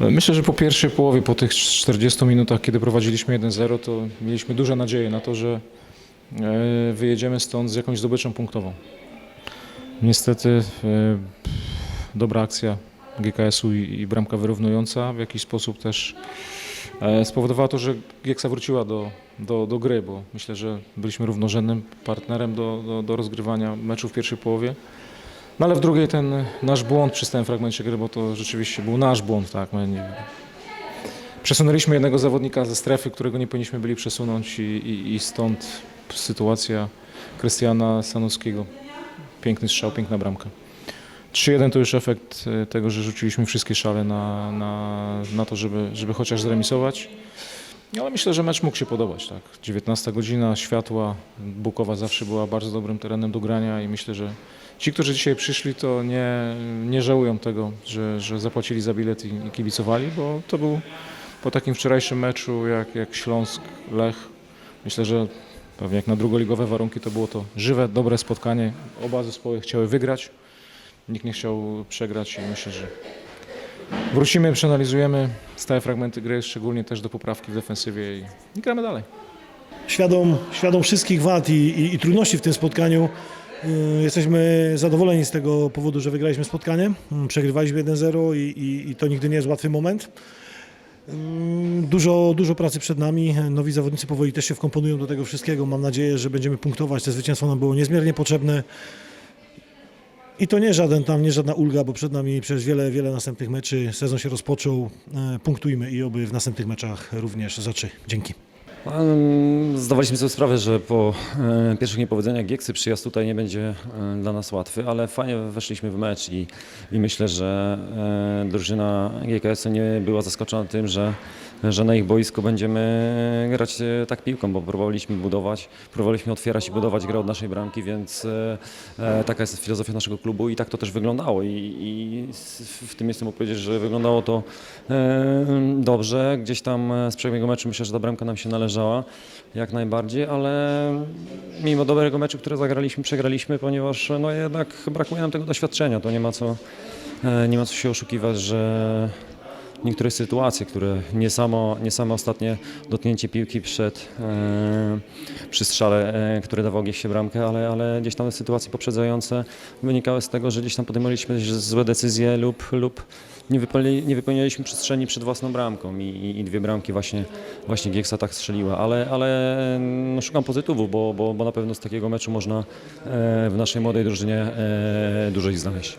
Myślę, że po pierwszej połowie, po tych 40 minutach, kiedy prowadziliśmy 1-0, to mieliśmy duże nadzieje na to, że e, wyjedziemy stąd z jakąś zdobyczą punktową. Niestety e, dobra akcja GKS-u i, bramka wyrównująca w jakiś sposób też e, spowodowała to, że Gieksa wróciła do, do, do gry, bo myślę, że byliśmy równorzędnym partnerem do, do, do rozgrywania meczu w pierwszej połowie. No ale w drugiej ten nasz błąd przy stałym fragmencie gry, bo to rzeczywiście był nasz błąd, tak. My nie, przesunęliśmy jednego zawodnika ze strefy, którego nie powinniśmy byli przesunąć i, i, i stąd sytuacja Krystiana Sanowskiego. Piękny strzał, piękna bramka. 3-1 to już efekt e, tego, że rzuciliśmy wszystkie szale na, na, na to, żeby, żeby chociaż zremisować. No, Ale myślę, że mecz mógł się podobać. Tak? 19 godzina, światła. Bukowa zawsze była bardzo dobrym terenem do grania i myślę, że ci, którzy dzisiaj przyszli, to nie, nie żałują tego, że, że zapłacili za bilet i, i kibicowali, bo to był po takim wczorajszym meczu jak, jak Śląsk, Lech. Myślę, że pewnie jak na drugoligowe warunki to było to żywe, dobre spotkanie. Oba zespoły chciały wygrać. Nikt nie chciał przegrać i myślę, że wrócimy, przeanalizujemy stałe fragmenty gry, szczególnie też do poprawki w defensywie i, i gramy dalej. Świadom, świadom wszystkich wad i, i, i trudności w tym spotkaniu. Y, Jesteśmy zadowoleni z tego powodu, że wygraliśmy spotkanie. Mm, Przegrywaliśmy 1-0 i, i, i to nigdy nie jest łatwy moment. Ym, Dużo, dużo pracy przed nami. Nowi zawodnicy powoli też się wkomponują do tego wszystkiego. Mam nadzieję, że będziemy punktować. To zwycięstwo nam było niezmiernie potrzebne. I to nie żaden tam, nie żadna ulga, bo przed nami przecież wiele, wiele następnych meczy. Sezon się rozpoczął. E, Punktujmy i oby w następnych meczach również za. Dzięki. Em, Zdawaliśmy sobie sprawę, że po e, pierwszych niepowodzeniach Gieksy przyjazd tutaj nie będzie e, dla nas łatwy, ale fajnie weszliśmy w mecz i, i myślę, że e, drużyna GKS-u nie była zaskoczona tym, że, że na ich boisku będziemy grać e, tak piłką, bo próbowaliśmy budować, próbowaliśmy otwierać i budować grę od naszej bramki, więc e, e, taka jest filozofia naszego klubu i tak to też wyglądało i, i w tym mogę powiedzieć, że wyglądało to dobrze. Gdzieś tam z przebiegu meczu myślę, że ta bramka nam się należała jak najbardziej, ale mimo dobrego meczu, który zagraliśmy, przegraliśmy, ponieważ no jednak brakuje nam tego doświadczenia. To nie ma co, nie ma co się oszukiwać, że niektóre sytuacje, które nie samo, nie samo ostatnie dotknięcie piłki przed, e, przy strzale, e, które dawał gdzieś się bramkę, ale, ale gdzieś tam sytuacje poprzedzające wynikały z tego, że gdzieś tam podejmowaliśmy złe decyzje lub, lub nie, wypełni, nie wypełnialiśmy przestrzeni przed własną bramką i, i, i dwie bramki właśnie, właśnie Gieksa tak strzeliła, ale, ale no, szukam pozytywów, bo, bo, bo na pewno z takiego meczu można e, w naszej młodej drużynie e, dużo ich znaleźć.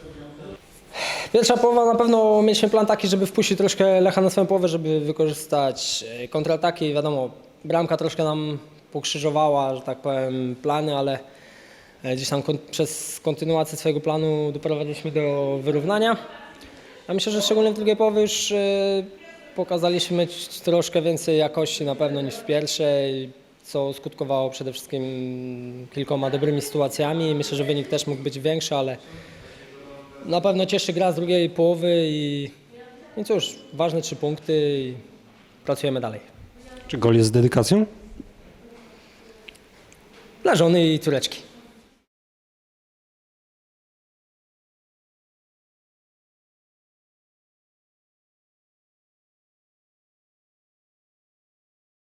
Pierwsza połowa na pewno mieliśmy plan taki, żeby wpuścić troszkę Lecha na swoją połowę, żeby wykorzystać e, kontrataki. Wiadomo, bramka troszkę nam pokrzyżowała, że tak powiem, plany, ale e, gdzieś tam kon- przez kontynuację swojego planu doprowadziliśmy do wyrównania. Ja myślę, że szczególnie w drugiej połowie już e, pokazaliśmy troszkę więcej jakości na pewno niż w pierwszej, co skutkowało przede wszystkim kilkoma dobrymi sytuacjami. Myślę, że wynik też mógł być większy, ale na pewno cieszy gra z drugiej połowy i, i cóż, ważne trzy punkty i pracujemy dalej. Czy gol jest z dedykacją? Dla żony i córeczki.